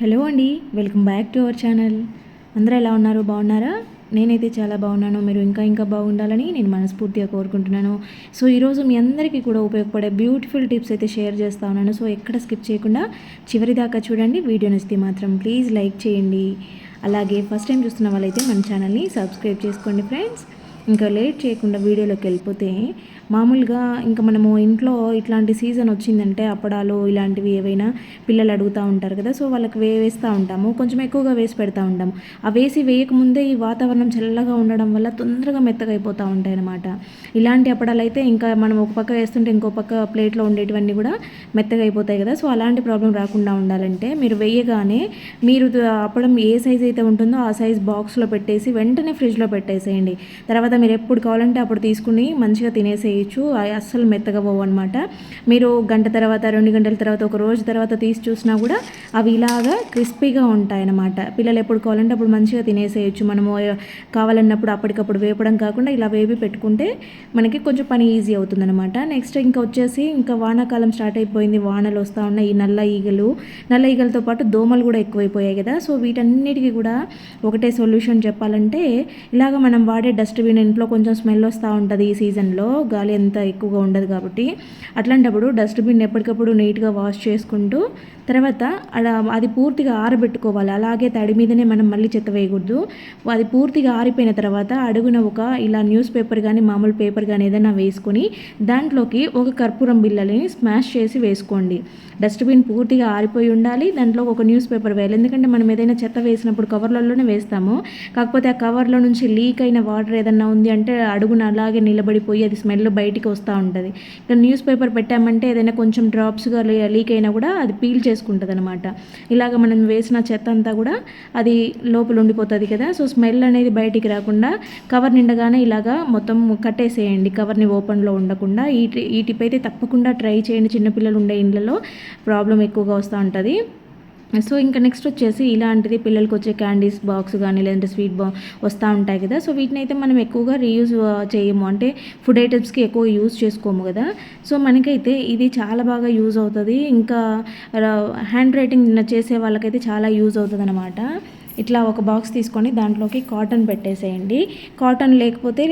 Hello అండి welcome back to our channel. అందరూ ఎలా ఉన్నారు? బాగున్నారా? నేనైతే చాలా బాగున్నాను. మీరు ఇంకా ఇంకా బాగుండాలని నేను మనస్ఫూర్తిగా కోరుకుంటున్నాను. సో ఈరోజు మీ అందరికీ కూడా ఉపయోగపడే బ్యూటిఫుల్ టిప్స్ అయితే షేర్ చేస్తా ఉన్నాను. సో ఎక్కడ స్కిప్ చేయకుండా చివరి దాకా చూడండి. వీడియో నచ్చితే మాత్రం ప్లీజ్ లైక్ చేయండి. అలాగే ఫస్ట్ టైం చూస్తున్న వాళ్ళైతే మన ఛానల్ని సబ్స్క్రైబ్ చేసుకోండి ఫ్రెండ్స్. ఇంకా లేట్ చేయకుండా వీడియోలోకి వెళ్ళిపోతే మామూలుగా ఇంకా మనము ఇంట్లో ఇట్లాంటి సీజన్ వచ్చిందంటే అప్పడాలు ఇలాంటివి ఏవైనా పిల్లలు అడుగుతూ ఉంటారు కదా సో వాళ్ళకి వే వేస్తూ ఉంటాము. కొంచెం ఎక్కువగా వేసి పెడతా ఉంటాము ఆ వేసి వేయకముందే ఈ వాతావరణం చల్లగా ఉండడం వల్ల తొందరగా మెత్తగా అయిపోతూ ఉంటాయి అన్నమాట ఇలాంటి అప్పడాలు అయితే ఇంకా మనం ఒక పక్క వేస్తుంటే ఇంకో పక్క ప్లేట్లో ఉండేటివన్నీ కూడా మెత్తగా అయిపోతాయి కదా సో అలాంటి ప్రాబ్లం రాకుండా ఉండాలంటే మీరు వేయగానే మీరు అప్పడం ఏ సైజ్ అయితే ఉంటుందో ఆ సైజ్ బాక్స్లో పెట్టేసి వెంటనే ఫ్రిడ్జ్లో పెట్టేసేయండి. తర్వాత మీరు ఎప్పుడు కావాలంటే అప్పుడు తీసుకుని మంచిగా తినేసేయండి అవి అస్సలు మెత్తగా పోవు అనమాట మీరు గంట తర్వాత రెండు గంటల తర్వాత ఒక రోజు తర్వాత తీసి చూసినా కూడా అవి ఇలాగా క్రిస్పీగా ఉంటాయన్నమాట. పిల్లలు ఎప్పుడు కావాలంటే అప్పుడు మంచిగా తినేసేయచ్చు. మనము కావాలన్నప్పుడు అప్పటికప్పుడు వేపడం కాకుండా ఇలా వేపి పెట్టుకుంటే మనకి కొంచెం పని ఈజీ అవుతుందన్నమాట. నెక్స్ట్ ఇంకా వచ్చేసి ఇంకా వానాకాలం స్టార్ట్ అయిపోయింది. వానలు వస్తూ ఉన్నాయి. ఈ నల్ల ఈగలు నల్ల ఈగలతో పాటు దోమలు కూడా ఎక్కువైపోయాయి కదా. సో వీటన్నిటికీ కూడా ఒకటే సొల్యూషన్ చెప్పాలంటే ఇలాగ మనం వాడే డస్ట్బిన్ ఇంట్లో కొంచెం స్మెల్ వస్తూ ఉంటుంది ఈ సీజన్లో. గాలి ఎంత ఎక్కువగా ఉండదు కాబట్టి అట్లాంటప్పుడు డస్ట్బిన్ ఎప్పటికప్పుడు నీట్గా వాష్ చేసుకుంటూ తర్వాత అలా అది పూర్తిగా ఆరబెట్టుకోవాలి. అలాగే తడి మీదనే మనం మళ్ళీ చెత్త వేయకూడదు. అది పూర్తిగా ఆరిపోయిన తర్వాత అడుగున ఒక ఇలా న్యూస్ పేపర్ కానీ మామూలు పేపర్ కానీ ఏదైనా వేసుకొని దాంట్లోకి ఒక కర్పూరం బిళ్ళని స్మాష్ చేసి వేసుకోండి. డస్ట్బిన్ పూర్తిగా ఆరిపోయి ఉండాలి. దాంట్లో ఒక న్యూస్ పేపర్ వేయాలి. ఎందుకంటే మనం ఏదైనా చెత్త వేసినప్పుడు కవర్లలోనే వేస్తాము. కాకపోతే ఆ కవర్లో నుంచి లీక్ అయిన వాటర్ ఏదన్నా ఉంది అంటే అడుగున అలాగే నిలబడిపోయి అది స్మెల్ బయటికి వస్తూ ఉంటుంది. ఇక్కడ న్యూస్ పేపర్ పెట్టామంటే ఏదైనా కొంచెం డ్రాప్స్గా లీక్ అయినా కూడా అది పీల్ చేసుకుంటుంది అనమాట ఇలాగ మనం వేసిన చెత్త అంతా కూడా అది లోపల ఉండిపోతుంది కదా. సో స్మెల్ అనేది బయటికి రాకుండా కవర్ నిండగానే ఇలాగా మొత్తం కట్టేసేయండి. కవర్ని ఓపెన్లో ఉండకుండా. ఈ ఈ టిప్ అయితే తప్పకుండా ట్రై చేయండి. చిన్నపిల్లలు ఉండే ఇండ్లలో ప్రాబ్లం ఎక్కువగా వస్తూ ఉంటుంది. సో ఇంకా నెక్స్ట్ వచ్చేసి ఇలాంటిది పిల్లలకి వచ్చే క్యాండీస్ బాక్స్ కానీ లేదంటే స్వీట్ బా వస్తూ ఉంటాయి కదా. సో వీటిని అయితే మనం ఎక్కువగా రీయూజ్ చేయము. అంటే ఫుడ్ ఐటమ్స్కి ఎక్కువ యూజ్ చేసుకోము కదా. సో మనకైతే ఇది చాలా బాగా యూజ్ అవుతుంది. ఇంకా హ్యాండ్ రైటింగ్ చేసే వాళ్ళకైతే చాలా యూజ్ అవుతుంది అనమాట ఇట్లా ఒక బాక్స్ తీసుకొని దాంట్లోకి కాటన్ పెట్టేసేయండి. కాటన్ లేకపోతే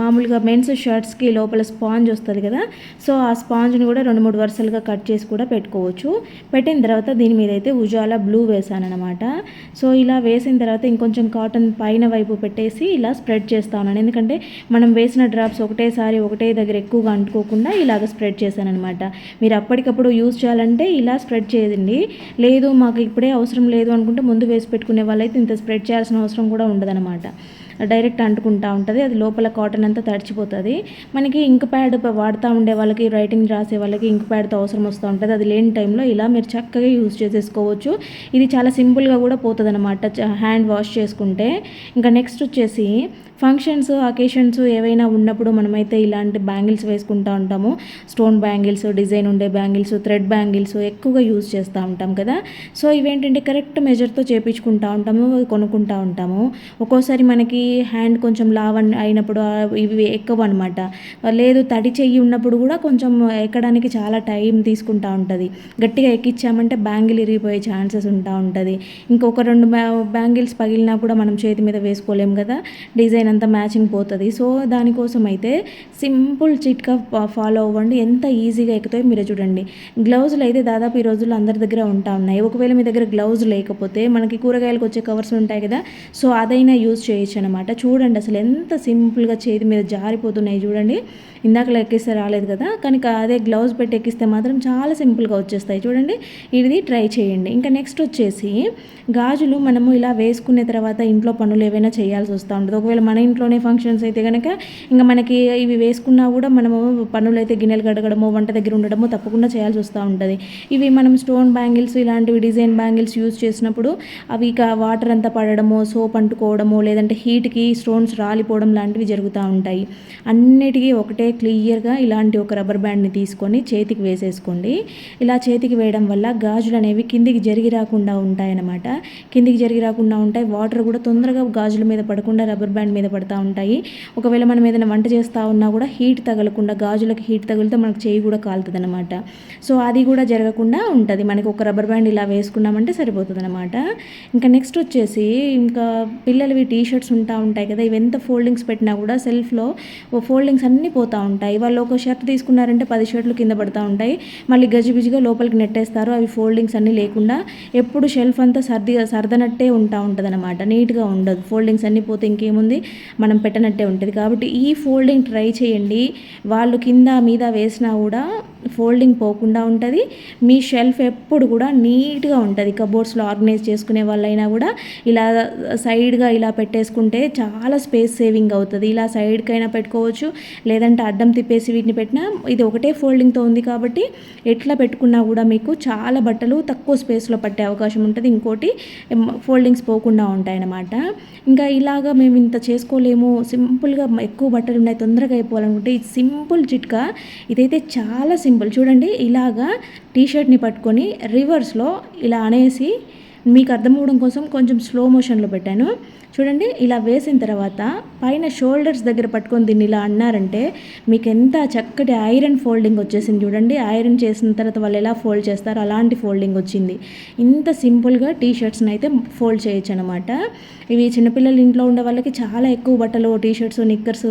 మామూలుగా మెన్స్ షర్ట్స్కి లోపల స్పాంజ్ వస్తుంది కదా సో ఆ స్పాంజ్ని కూడా రెండు మూడు వరుసలుగా కట్ చేసి కూడా పెట్టుకోవచ్చు. పెట్టిన తర్వాత దీని మీద అయితే ఉజాలా బ్లూ వేసాను అనమాట సో ఇలా వేసిన తర్వాత ఇంకొంచెం కాటన్ పైన వైపు పెట్టేసి ఇలా స్ప్రెడ్ చేస్తాను ఎందుకంటే మనం వేసిన డ్రాప్స్ ఒకటేసారి ఒకటే దగ్గర ఎక్కువగా అంటుకోకుండా ఇలాగ స్ప్రెడ్ చేశానమాట అనమాట మీరు అప్పటికప్పుడు యూజ్ చేయాలంటే ఇలా స్ప్రెడ్ చేయండి. లేదు మాకు ఇప్పుడే అవసరం లేదు అనుకుంటే ముందు వేసి పెట్టుకునే వాళ్ళైతే ఇంత స్ప్రెడ్ చేయాల్సిన అవసరం కూడా ఉండదన్నమాట. డైరెక్ట్ అంటుకుంటా ఉంటుంది అది లోపల కాటన్ అంతా తడిచిపోతుంది. మనకి ఇంక్ ప్యాడ్ వాడుతూ ఉండే వాళ్ళకి రైటింగ్ రాసే వాళ్ళకి ఇంక్ ప్యాడ్తో అవసరం వస్తూ ఉంటుంది. అది లేని టైంలో ఇలా మీరు చక్కగా యూజ్ చేసేసుకోవచ్చు. ఇది చాలా సింపుల్గా కూడా పోతుంది అనమాట హ్యాండ్ వాష్ చేసుకుంటే. ఇంకా నెక్స్ట్ వచ్చేసి ఫంక్షన్స్ అకేషన్స్ ఏవైనా ఉన్నప్పుడు మనమైతే ఇలాంటి బ్యాంగిల్స్ వేసుకుంటూ ఉంటాము. స్టోన్ బ్యాంగిల్స్ డిజైన్ ఉండే బ్యాంగిల్స్ థ్రెడ్ బ్యాంగిల్స్ ఎక్కువగా యూజ్ చేస్తూ ఉంటాం కదా. సో ఇవేంటంటే కరెక్ట్ మెజర్తో చేపించుకుంటూ ఉంటాము కొనుక్కుంటూ ఉంటాము. ఒక్కోసారి మనకి హ్యాండ్ కొంచెం లావ్ అయినప్పుడు ఇవి ఎక్కువ అనమాట లేదు తడి చెయ్యి ఉన్నప్పుడు కూడా కొంచెం ఎక్కడానికి చాలా టైం తీసుకుంటూ ఉంటుంది. గట్టిగా ఎక్కించామంటే బ్యాంగిల్ ఇరిగిపోయే ఛాన్సెస్ ఉంటా ఉంటుంది. ఇంకొక రెండు బ్యాంగిల్స్ పగిలినా కూడా మనం చేతి మీద వేసుకోలేం కదా. డిజైన్ అంతా మ్యాచింగ్ పోతుంది. సో దానికోసం అయితే సింపుల్ చిట్కా ఫాలో అవ్వండి. ఎంత ఈజీగా ఎక్కుతాయో మీరే చూడండి. గ్లౌజులు అయితే దాదాపు ఈ రోజుల్లో అందరి దగ్గర ఉంటా ఉన్నాయి. ఒకవేళ మీ దగ్గర గ్లౌజ్ లేకపోతే మనకి కూరగాయలకు వచ్చే కవర్స్ ఉంటాయి కదా సో అదైనా యూజ్ చేయొచ్చు అనమాట చూడండి అసలు ఎంత సింపుల్గా చేతి మీద జారిపోతున్నాయి చూడండి. ఇందాకలా ఎక్కిస్తే రాలేదు కదా కానీ అదే గ్లౌజ్ పెట్టి ఎక్కిస్తే మాత్రం చాలా సింపుల్గా వచ్చేస్తాయి చూడండి. ఇది ట్రై చేయండి. ఇంకా నెక్స్ట్ వచ్చేసి గాజులు మనము ఇలా వేసుకునే తర్వాత ఇంట్లో పనులు ఏవైనా చేయాల్సి వస్తూ ఉంటుంది. ఒకవేళ మన మన ఇంట్లోనే ఫంక్షన్స్ అయితే కనుక ఇంకా మనకి ఇవి వేసుకున్నా కూడా మనము పనులు అయితే గిన్నెలు కడగడము వంట దగ్గర ఉండడము తప్పకుండా చేయాల్సి వస్తూ ఉంటుంది. ఇవి మనం స్టోన్ బ్యాంగిల్స్ ఇలాంటివి డిజైన్ బ్యాంగిల్స్ యూజ్ చేసినప్పుడు అవి ఇక వాటర్ అంతా పడడము సోప్ అంటుకోవడము లేదంటే హీట్ హీట్కి స్టోన్స్ రాలిపోవడం లాంటివి జరుగుతూ ఉంటాయి. అన్నిటికీ ఒకటే క్లియర్గా ఇలాంటి ఒక రబ్బర్ బ్యాండ్ని తీసుకొని చేతికి వేసేసుకోండి. ఇలా చేతికి వేయడం వల్ల గాజులు అనేవి కిందికి జరిగి రాకుండా ఉంటాయన్నమాట. కిందికి జరిగి రాకుండా ఉంటాయి. వాటర్ కూడా తొందరగా గాజుల మీద పడకుండా రబ్బర్ బ్యాండ్ మీద పడుతూ ఉంటాయి. ఒకవేళ మనం ఏదైనా వంట చేస్తూ ఉన్నా కూడా హీట్ తగలకుండా గాజులకు హీట్ తగిలితే మనకు చేయి కూడా కాలుతుంది అనమాట సో అది కూడా జరగకుండా ఉంటుంది. మనకి ఒక రబ్బర్ బ్యాండ్ ఇలా వేసుకున్నామంటే సరిపోతుంది అనమాట ఇంకా నెక్స్ట్ వచ్చేసి ఇంకా పిల్లలవి టీ షర్ట్స్ ఉంటా ఉంటాయి కదా ఇవి ఎంత ఫోల్డింగ్స్ పెట్టినా కూడా సెల్ఫ్లో ఫోల్డింగ్స్ అన్నీ పోతూ ఉంటాయి. వాళ్ళు ఒక షర్ట్ తీసుకున్నారంటే పది షర్ట్లు కింద పడుతూ ఉంటాయి. మళ్ళీ గజిబిజిగా లోపలికి నెట్టేస్తారు. అవి ఫోల్డింగ్స్ అన్నీ లేకుండా ఎప్పుడు షెల్ఫ్ అంతా సర్ది సర్దనట్టే ఉంటా ఉంటుంది అనమాట నీట్గా ఉండదు. ఫోల్డింగ్స్ అన్నీ పోతే ఇంకేముంది? మనం పెట్టనట్టే ఉంటుంది. కాబట్టి ఈ ఫోల్డింగ్ ట్రై చేయండి. వాళ్ళు కింద మీద వేసినా కూడా ఫోల్డింగ్ పోకుండా ఉంటుంది. మీ షెల్ఫ్ ఎప్పుడు కూడా నీట్గా ఉంటుంది. కబోర్డ్స్లో ఆర్గనైజ్ చేసుకునే వాళ్ళైనా కూడా ఇలా సైడ్గా ఇలా పెట్టేసుకుంటే చాలా స్పేస్ సేవింగ్ అవుతుంది. ఇలా సైడ్కైనా పెట్టుకోవచ్చు లేదంటే అడ్డం తిప్పేసి వీటిని పెట్టినా ఇది ఒకటే ఫోల్డింగ్తో ఉంది కాబట్టి ఎట్లా పెట్టుకున్నా కూడా మీకు చాలా బట్టలు తక్కువ స్పేస్లో పట్టే అవకాశం ఉంటుంది. ఇంకోటి ఫోల్డింగ్స్ పోకుండా ఉంటాయన్నమాట. ఇంకా ఇలాగా మేము ఇంత చేసుకోలేము. సింపుల్గా ఎక్కువ బట్టలు ఉన్నాయి తొందరగా అయిపోవాలనుకుంటే ఇది సింపుల్ చిట్కా ఇదైతే చాలా సింపుల్ చూడండి ఇలాగా టీషర్ట్ని పట్టుకొని రివర్స్లో ఇలా అనేసి మీకు అర్థం అవ్వడం కోసం కొంచెం స్లో మోషన్లో పెట్టాను. చూడండి ఇలా వేసిన తర్వాత పైన షోల్డర్స్ దగ్గర పట్టుకొని దీన్ని ఇలా అన్నారంటే మీకు ఎంత చక్కటి ఐరన్ ఫోల్డింగ్ వచ్చేసింది చూడండి. ఐరన్ చేసిన తర్వాత వాళ్ళు ఎలా ఫోల్డ్ చేస్తారో అలాంటి ఫోల్డింగ్ వచ్చింది. ఇంత సింపుల్గా టీ షర్ట్స్ని అయితే ఫోల్డ్ చేయొచ్చు అనమాట ఇవి చిన్నపిల్లలు ఇంట్లో ఉండే వాళ్ళకి చాలా ఎక్కువ బట్టలు టీ షర్ట్స్ నిక్కర్స్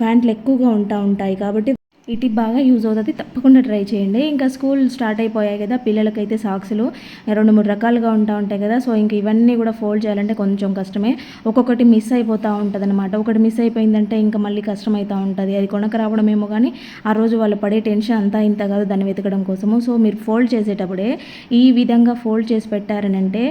ప్యాంట్లు ఎక్కువగా ఉంటా ఉంటాయి కాబట్టి ఈ టిప్ బాగా యూజ్ అవుతుంది. తప్పకుండా ట్రై చేయండి. ఇంకా స్కూల్ స్టార్ట్ అయిపోయాయి కదా పిల్లలకైతే సాక్స్లు రెండు మూడు రకాలుగా ఉంటా ఉంటాయి కదా. సో ఇంక ఇవన్నీ కూడా ఫోల్డ్ చేయాలంటే కొంచెం కష్టమే. ఒక్కొక్కటి మిస్ అయిపోతూ ఉంటుంది అనమాట ఒకటి మిస్ అయిపోయిందంటే ఇంకా మళ్ళీ కష్టమవుతూ ఉంటుంది. అది కొనక రావడమేమో కానీ ఆ రోజు వాళ్ళు పడే టెన్షన్ అంతా ఇంత కాదు దాన్ని వెతకడం కోసము. సో మీరు ఫోల్డ్ చేసేటప్పుడే ఈ విధంగా ఫోల్డ్ చేసి పెట్టారనంటే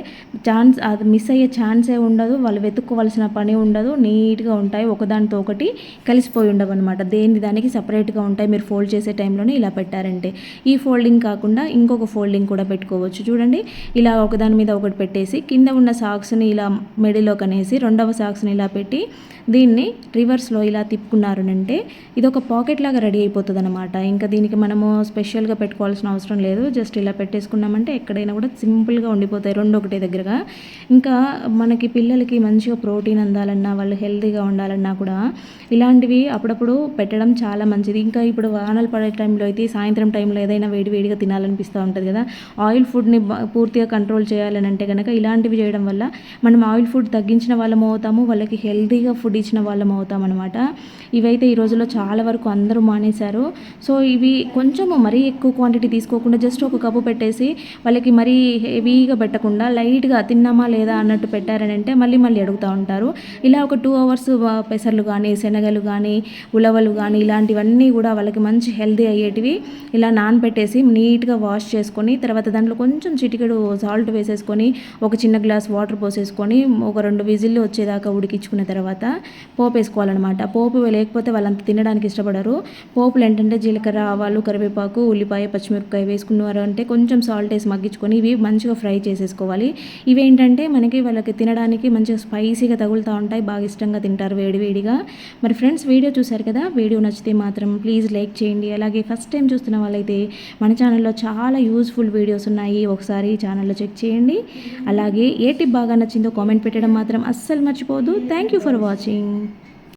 ఛాన్స్ అది మిస్ అయ్యే ఛాన్సే ఉండదు. వాళ్ళు వెతుక్కోవాల్సిన పని ఉండదు. నీట్గా ఉంటాయి. ఒకదానితో ఒకటి కలిసిపోయి ఉండవు అనమాట దేని దానికి సపరేట్గా ఉంటాయి. ఉంటాయి మీరు ఫోల్డ్ చేసే టైంలోనే ఇలా పెట్టారంటే ఈ ఫోల్డింగ్ కాకుండా ఇంకొక ఫోల్డింగ్ కూడా పెట్టుకోవచ్చు. చూడండి ఇలా ఒకదాని మీద ఒకటి పెట్టేసి కింద ఉన్న సాక్స్ని ఇలా మెడిలో కనేసి రెండవ సాక్స్ని ఇలా పెట్టి దీన్ని రివర్స్లో ఇలా తిప్పుకున్నారనంటే ఇది ఒక పాకెట్ లాగా రెడీ అయిపోతుంది అనమాట ఇంకా దీనికి మనము స్పెషల్గా పెట్టుకోవాల్సిన అవసరం లేదు. జస్ట్ ఇలా పెట్టేసుకున్నామంటే ఎక్కడైనా కూడా సింపుల్గా ఉండిపోతాయి రెండు ఒకటే దగ్గరగా. ఇంకా మనకి పిల్లలకి మంచిగా ప్రోటీన్ అందాలన్నా వాళ్ళు హెల్తీగా ఉండాలన్నా కూడా ఇలాంటివి అప్పుడప్పుడు పెట్టడం చాలా మంచిది. ఇంకా ఇప్పుడు వానలు పడే టైంలో అయితే సాయంత్రం టైంలో ఏదైనా వేడి వేడిగా తినాలనిపిస్తూ ఉంటుంది కదా. ఆయిల్ ఫుడ్ని పూర్తిగా కంట్రోల్ చేయాలని అంటే కనుక ఇలాంటివి చేయడం వల్ల మనం ఆయిల్ ఫుడ్ తగ్గించిన వాళ్ళం అవుతాము వాళ్ళకి హెల్తీగా ఫుడ్ ఇచ్చిన వాళ్ళం అవుతాం అనమాట ఇవైతే ఈ రోజుల్లో చాలా వరకు అందరూ మానేశారు. సో ఇవి కొంచెం మరీ ఎక్కువ క్వాంటిటీ తీసుకోకుండా జస్ట్ ఒక కప్పు పెట్టేసి వాళ్ళకి మరీ హెవీగా పెట్టకుండా లైట్గా తిన్నామా లేదా అన్నట్టు పెట్టారని అంటే మళ్ళీ మళ్ళీ అడుగుతూ ఉంటారు. ఇలా ఒక టూ అవర్స్ పెసర్లు కానీ శనగలు కానీ ఉలవలు కానీ ఇలాంటివన్నీ కూడా వాళ్ళకి మంచి హెల్దీ అయ్యేటివి ఇలా నానబెట్టేసి నీట్గా వాష్ చేసుకొని తర్వాత దాంట్లో కొంచెం చిటికెడు సాల్ట్ వేసేసుకొని ఒక చిన్న గ్లాస్ వాటర్ పోసేసుకొని ఒక రెండు విజిల్లు వచ్చేదాకా ఉడికించుకున్న తర్వాత పోపు వేసుకోవాలన్నమాట. పోపు లేకపోతే వాళ్ళంత తినడానికి ఇష్టపడరు. పోపులు ఏంటంటే జీలకర్ర ఆవాలు కరివేపాకు ఉల్లిపాయ పచ్చిమిరపకాయ వేసుకున్నారు అంటే కొంచెం సాల్ట్ వేసి మగ్గించుకొని ఇవి మంచిగా ఫ్రై చేసేసుకోవాలి. ఇవేంటంటే మనకి వాళ్ళకి తినడానికి మంచిగా స్పైసీగా తగులుతూ ఉంటాయి. బాగా ఇష్టంగా తింటారు వేడివేడిగా మరి ఫ్రెండ్స్ వీడియో చూశారు కదా? వీడియో నచ్చితే మాత్రం ప్లీజ్ లైక్ చేయండి. అలాగే ఫస్ట్ టైం చూస్తున్న వాళ్ళైతే మన ఛానల్లో చాలా యూస్ఫుల్ వీడియోస్ ఉన్నాయి. ఒకసారి ఛానల్లో చెక్ చేయండి. అలాగే ఏ టిప్ బాగా నచ్చిందో కామెంట్ పెట్టడం మాత్రం అస్సలు మర్చిపోదు థ్యాంక్ యూ ఫర్ వాచింగ్